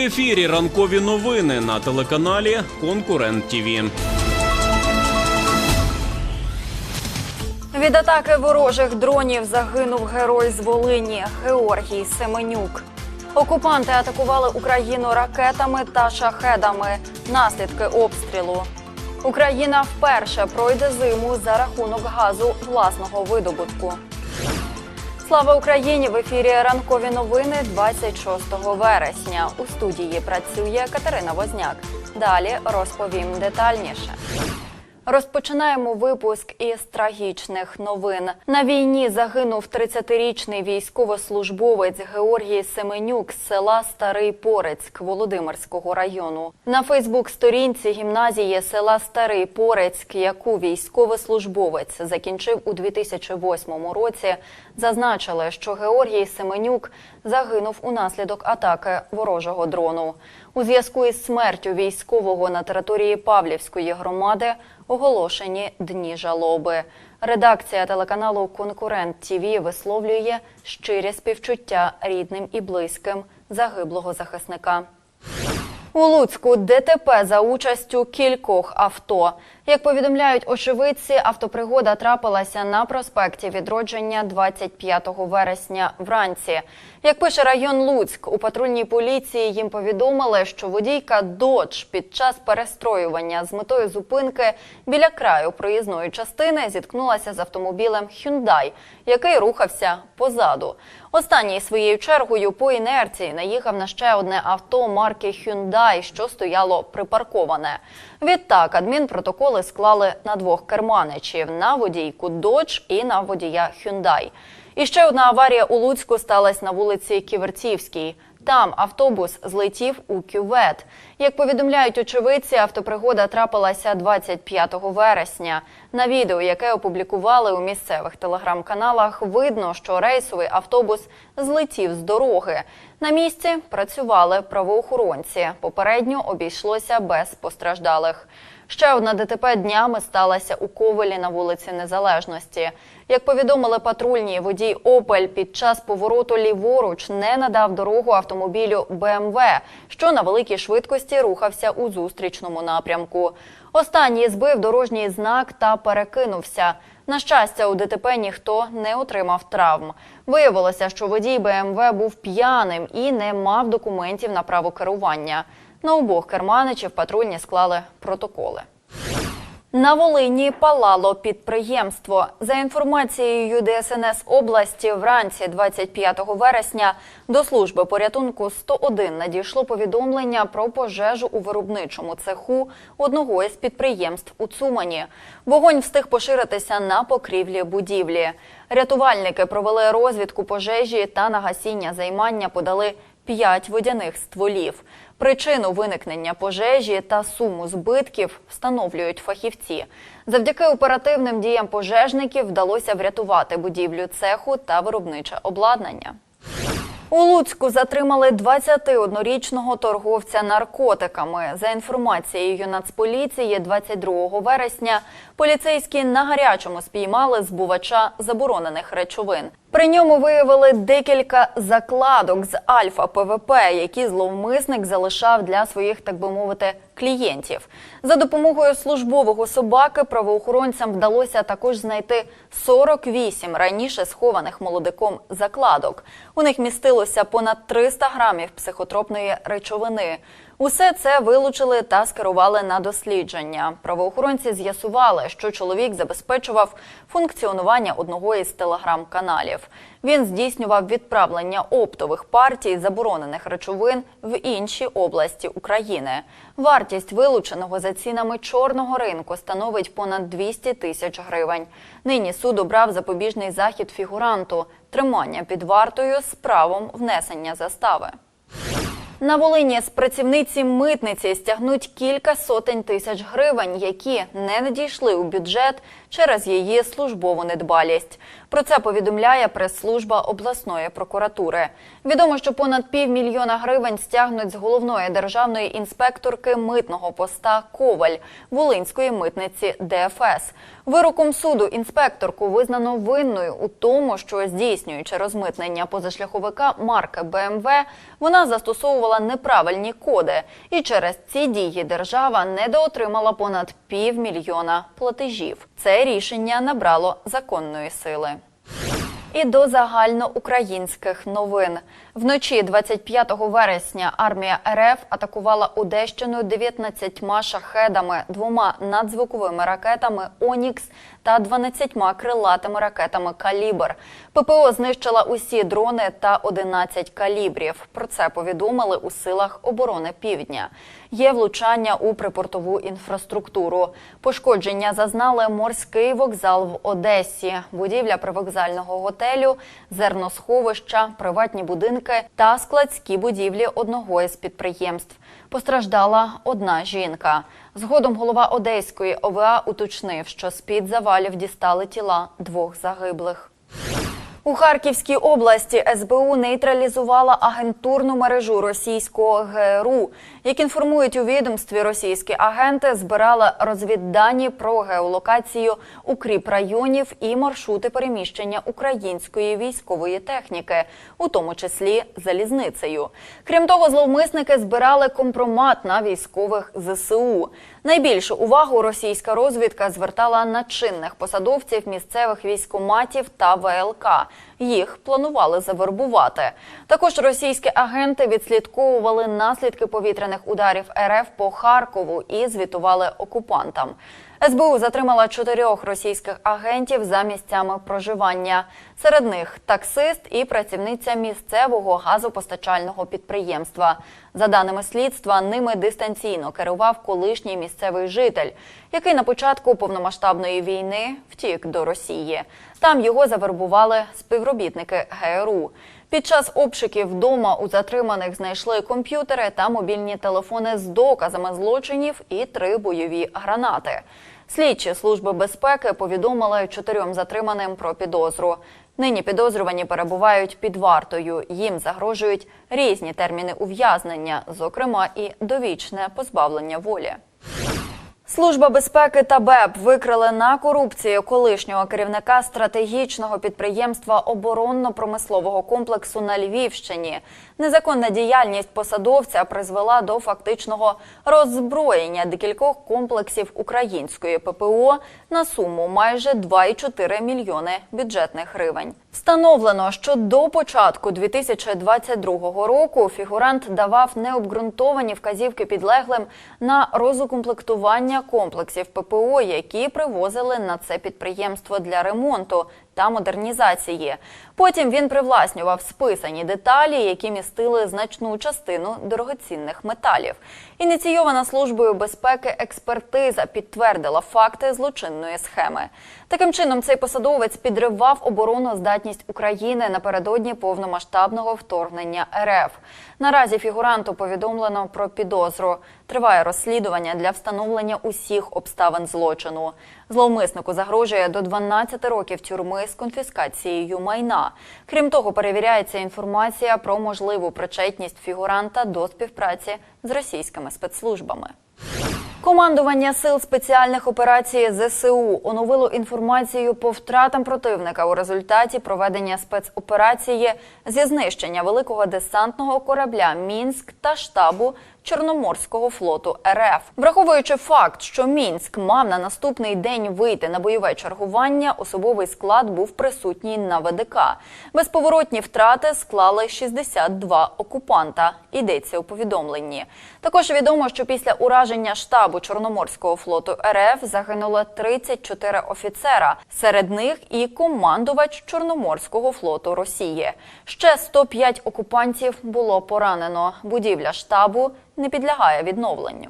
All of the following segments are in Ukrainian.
Ефірі ранкові новини на телеканалі Конкурент ТІВІ. Від атаки ворожих дронів загинув герой з Волині Георгій Семенюк. Окупанти атакували Україну ракетами та шахедами. Наслідки обстрілу. Україна вперше пройде зиму за рахунок газу власного видобутку. Слава Україні! В ефірі ранкові новини 26 вересня. У студії працює Катерина Возняк. Далі розповім детальніше. Розпочинаємо випуск із трагічних новин. На війні загинув 30-річний військовослужбовець Георгій Семенюк з села Старий Порецьк Володимирського району. На Фейсбук-сторінці гімназії села Старий Порецьк, яку військовослужбовець закінчив у 2008 році, зазначили, що Георгій Семенюк загинув унаслідок атаки ворожого дрону. У зв'язку із смертю військового на території Павлівської громади оголошені дні жалоби. Редакція телеканалу Конкурент ТІВІ висловлює щирі співчуття рідним і близьким загиблого захисника. У Луцьку ДТП за участю кількох авто. Як повідомляють очевидці, автопригода трапилася на проспекті відродження 25 вересня вранці. Як пише район Луцьк, у патрульній поліції їм повідомили, що водійка «Додж» під час перестроювання з метою зупинки біля краю проїзної частини зіткнулася з автомобілем «Хюндай», який рухався позаду. Останній своєю чергою по інерції наїхав на ще одне авто марки «Хюндай», що стояло припарковане. Відтак адмінпротоколи склали на двох керманичів – на водійку «Додж» і на водія «Хюндай». І ще одна аварія у Луцьку сталася на вулиці Ківерцівській. Там автобус злетів у кювет. Як повідомляють очевидці, автопригода трапилася 25 вересня. На відео, яке опублікували у місцевих телеграм-каналах, видно, що рейсовий автобус злетів з дороги. На місці працювали правоохоронці. Попередньо обійшлося без постраждалих. Ще одна ДТП днями сталася у Ковелі на вулиці Незалежності. Як повідомили патрульні, водій Опель під час повороту ліворуч не надав дорогу автомобілю БМВ, що на великій швидкості рухався у зустрічному напрямку. Останній збив дорожній знак та перекинувся. На щастя, у ДТП ніхто не отримав травм. Виявилося, що водій БМВ був п'яним і не мав документів на право керування. На обох керманичів патрульні склали протоколи. На Волині палало підприємство. За інформацією ДСНС області, вранці 25 вересня до служби порятунку 101 надійшло повідомлення про пожежу у виробничому цеху одного із підприємств у Цумані. Вогонь встиг поширитися на покрівлі будівлі. Рятувальники провели розвідку пожежі та на гасіння займання подали п'ять водяних стволів. Причину виникнення пожежі та суму збитків встановлюють фахівці. Завдяки оперативним діям пожежників вдалося врятувати будівлю цеху та виробниче обладнання. У Луцьку затримали 21-річного торговця наркотиками. За інформацією Нацполіції, 22 вересня поліцейські на гарячому спіймали збувача заборонених речовин. При ньому виявили декілька закладок з альфа ПВП, які зловмисник залишав для своїх, так би мовити, клієнтів. За допомогою службового собаки правоохоронцям вдалося також знайти 48 раніше схованих молодиком закладок. У них містилося понад 300 грамів психотропної речовини. Усе це вилучили та скерували на дослідження. Правоохоронці з'ясували, що чоловік забезпечував функціонування одного із телеграм-каналів. Він здійснював відправлення оптових партій заборонених речовин в інші області України. Вартість вилученого за цінами чорного ринку становить понад 200 тисяч гривень. Нині суд обрав запобіжний захід фігуранту тримання під вартою з правом внесення застави. На Волині з працівниці митниці стягнуть кілька сотень тисяч гривень, які не надійшли у бюджет через її службову недбалість. Про це повідомляє прес-служба обласної прокуратури. Відомо, що понад півмільйона гривень стягнуть з головної державної інспекторки митного поста Коваль Волинської митниці ДФС. Вироком суду інспекторку визнано винною у тому, що здійснюючи розмитнення позашляховика марки БМВ, вона застосовувала неправильні коди, і через ці дії держава недоотримала понад півмільйона платежів. Це рішення набрало законної сили. І до загальноукраїнських новин. Вночі 25 вересня армія РФ атакувала Одещину 19 шахедами, двома надзвуковими ракетами «Онікс» та 12 крилатими ракетами «Калібр». ППО знищила усі дрони та 11 калібрів. Про це повідомили у силах оборони Півдня. Є влучання у припортову інфраструктуру. Пошкодження зазнали морський вокзал в Одесі, будівля привокзального готелю, зерносховища, приватні будинки та складські будівлі одного із підприємств. Постраждала одна жінка. Згодом голова Одеської ОВА уточнив, що з-під завалів дістали тіла двох загиблих. У Харківській області СБУ нейтралізувала агентурну мережу російського ГРУ. Як інформують у відомстві, російські агенти збирали розвіддані про геолокацію укріп районів і маршрути переміщення української військової техніки, у тому числі залізницею. Крім того, зловмисники збирали компромат на військових ЗСУ. Найбільшу увагу російська розвідка звертала на чинних посадовців місцевих військоматів та ВЛК. Їх планували завербувати. Також російські агенти відслідковували наслідки повітряних ударів РФ по Харкову і звітували окупантам. СБУ затримала чотирьох російських агентів за місцями проживання. Серед них таксист і працівниця місцевого газопостачального підприємства. За даними слідства, ними дистанційно керував колишній місцевий житель, який на початку повномасштабної війни втік до Росії. Там його завербували співробітники ГРУ. Під час обшуків вдома у затриманих знайшли комп'ютери та мобільні телефони з доказами злочинів і три бойові гранати. Слідчі служби безпеки повідомили чотирьом затриманим про підозру. Нині підозрювані перебувають під вартою. Їм загрожують різні терміни ув'язнення, зокрема і довічне позбавлення волі. Служба безпеки та БЕП викрили на корупції колишнього керівника стратегічного підприємства оборонно-промислового комплексу на Львівщині. Незаконна діяльність посадовця призвела до фактичного роззброєння декількох комплексів української ППО на суму майже 2,4 мільйони бюджетних гривень. Встановлено, що до початку 2022 року фігурант давав необґрунтовані вказівки підлеглим на розукомплектування комплексів ППО, які привозили на це підприємство для ремонту та модернізації. Потім він привласнював списані деталі, які містили значну частину дорогоцінних металів. Ініційована службою безпеки експертиза підтвердила факти злочинної схеми. Таким чином, цей посадовець підривав обороноздатність України напередодні повномасштабного вторгнення РФ. Наразі фігуранту повідомлено про підозру. Триває розслідування для встановлення усіх обставин злочину. Зловмиснику загрожує до 12 років тюрми з конфіскацією майна. Крім того, перевіряється інформація про можливу причетність фігуранта до співпраці з російськими спецслужбами. Командування сил спеціальних операцій ЗСУ оновило інформацію по втратам противника у результаті проведення спецоперації зі знищення великого десантного корабля Мінськ та штабу Чорноморського флоту РФ, враховуючи факт, що Мінськ мав на наступний день вийти на бойове чергування, особовий склад був присутній на ВДК. Безповоротні втрати склали 62 окупанта. Йдеться у повідомленні. Також відомо, що після ураження штабу Чорноморського флоту РФ загинуло 34 офіцера. Серед них і командувач Чорноморського флоту Росії. Ще 105 окупантів було поранено. Будівля штабу не підлягає відновленню.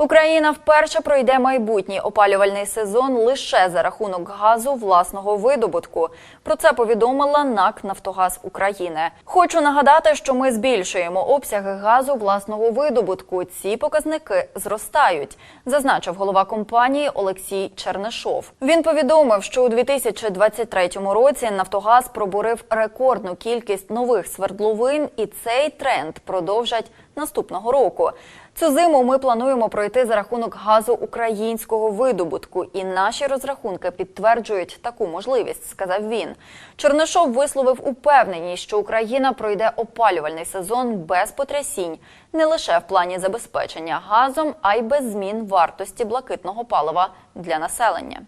Україна вперше пройде майбутній опалювальний сезон лише за рахунок газу власного видобутку. Про це повідомила НАК Нафтогаз України. Хочу нагадати, що ми збільшуємо обсяги газу власного видобутку. Ці показники зростають, зазначив голова компанії Олексій Чернишов. Він повідомив, що у 2023 році Нафтогаз пробурив рекордну кількість нових свердловин, і цей тренд продовжать наступного року. Цю зиму ми плануємо пройти за рахунок газу українського видобутку, і наші розрахунки підтверджують таку можливість, сказав він. Чернишов висловив упевненість, що Україна пройде опалювальний сезон без потрясінь не лише в плані забезпечення газом, а й без змін вартості блакитного палива для населення.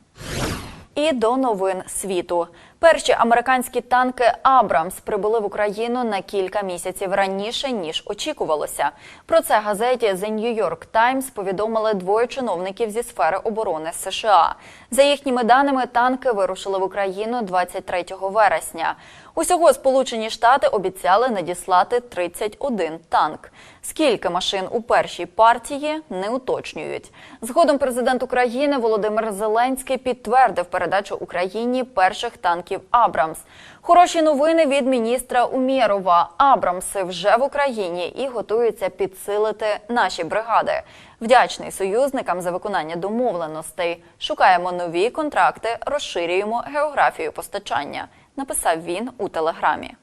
І до новин світу. Перші американські танки Абрамс прибули в Україну на кілька місяців раніше ніж очікувалося. Про це газеті The New York Times повідомили двоє чиновників зі сфери оборони США. За їхніми даними, танки вирушили в Україну 23 вересня. Усього Сполучені Штати обіцяли надіслати 31 танк. Скільки машин у першій партії не уточнюють. Згодом президент України Володимир Зеленський підтвердив передачу Україні перших танків Абрамс. Хороші новини від міністра Умєрова. Абрамси вже в Україні і готуються підсилити наші бригади. Вдячний союзникам за виконання домовленостей. Шукаємо нові контракти, розширюємо географію постачання. Написав він у телеграмі.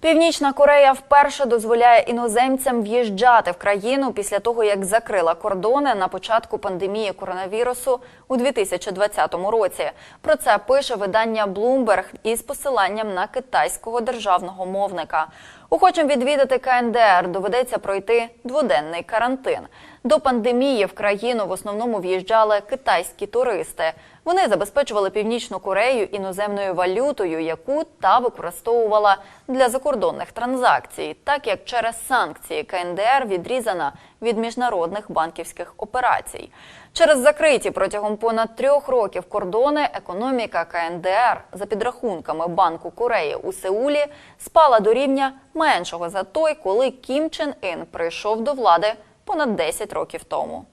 Північна Корея вперше дозволяє іноземцям в'їжджати в країну після того, як закрила кордони на початку пандемії коронавірусу у 2020 році. Про це пише видання Bloomberg із посиланням на китайського державного мовника. Охочим відвідати КНДР доведеться пройти дводенний карантин. До пандемії в країну в основному в'їжджали китайські туристи. Вони забезпечували північну Корею іноземною валютою, яку та використовувала для закордонних транзакцій, так як через санкції КНДР відрізана від міжнародних банківських операцій. Через закриті протягом понад трьох років кордони економіка КНДР за підрахунками Банку Кореї у Сеулі спала до рівня меншого за той, коли Кім Чен Ін прийшов до влади понад 10 років тому.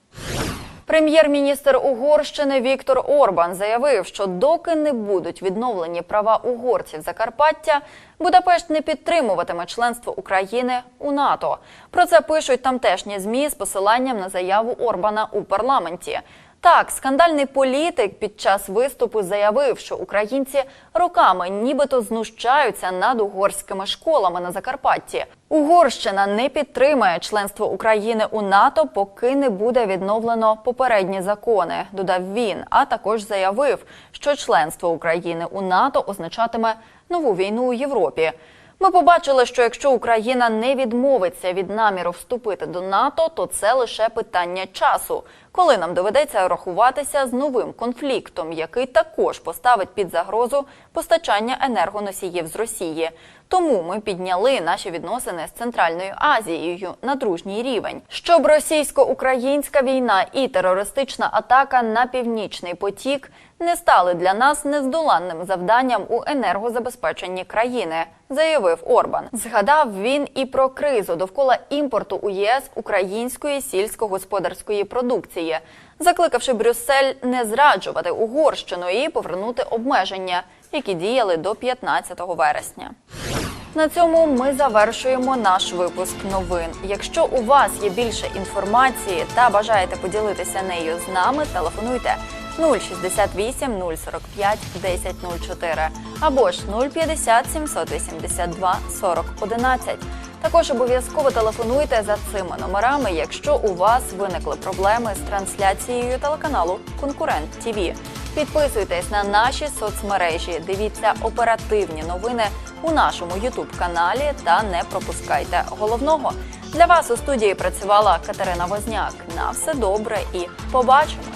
Прем'єр-міністр Угорщини Віктор Орбан заявив, що доки не будуть відновлені права угорців Закарпаття, Будапешт не підтримуватиме членство України у НАТО. Про це пишуть тамтешні змі з посиланням на заяву Орбана у парламенті. Так, скандальний політик під час виступу заявив, що українці роками нібито знущаються над угорськими школами на Закарпатті. Угорщина не підтримає членство України у НАТО, поки не буде відновлено попередні закони. Додав він, а також заявив, що членство України у НАТО означатиме нову війну у Європі. Ми побачили, що якщо Україна не відмовиться від наміру вступити до НАТО, то це лише питання часу, коли нам доведеться рахуватися з новим конфліктом, який також поставить під загрозу постачання енергоносіїв з Росії. Тому ми підняли наші відносини з Центральною Азією на дружній рівень, щоб російсько-українська війна і терористична атака на північний потік не стали для нас нездоланним завданням у енергозабезпеченні країни, заявив Орбан. Згадав він і про кризу довкола імпорту у ЄС української сільськогосподарської продукції, закликавши Брюссель не зраджувати Угорщину і повернути обмеження, які діяли до 15 вересня. На цьому ми завершуємо наш випуск новин. Якщо у вас є більше інформації та бажаєте поділитися нею з нами, телефонуйте 068 045 1004 або ж 050 782 40 11. Також обов'язково телефонуйте за цими номерами, якщо у вас виникли проблеми з трансляцією телеканалу Конкурент ТІВІ. Підписуйтесь на наші соцмережі, дивіться оперативні новини у нашому Ютуб-каналі та не пропускайте головного. Для вас у студії працювала Катерина Возняк. На все добре і побачимось!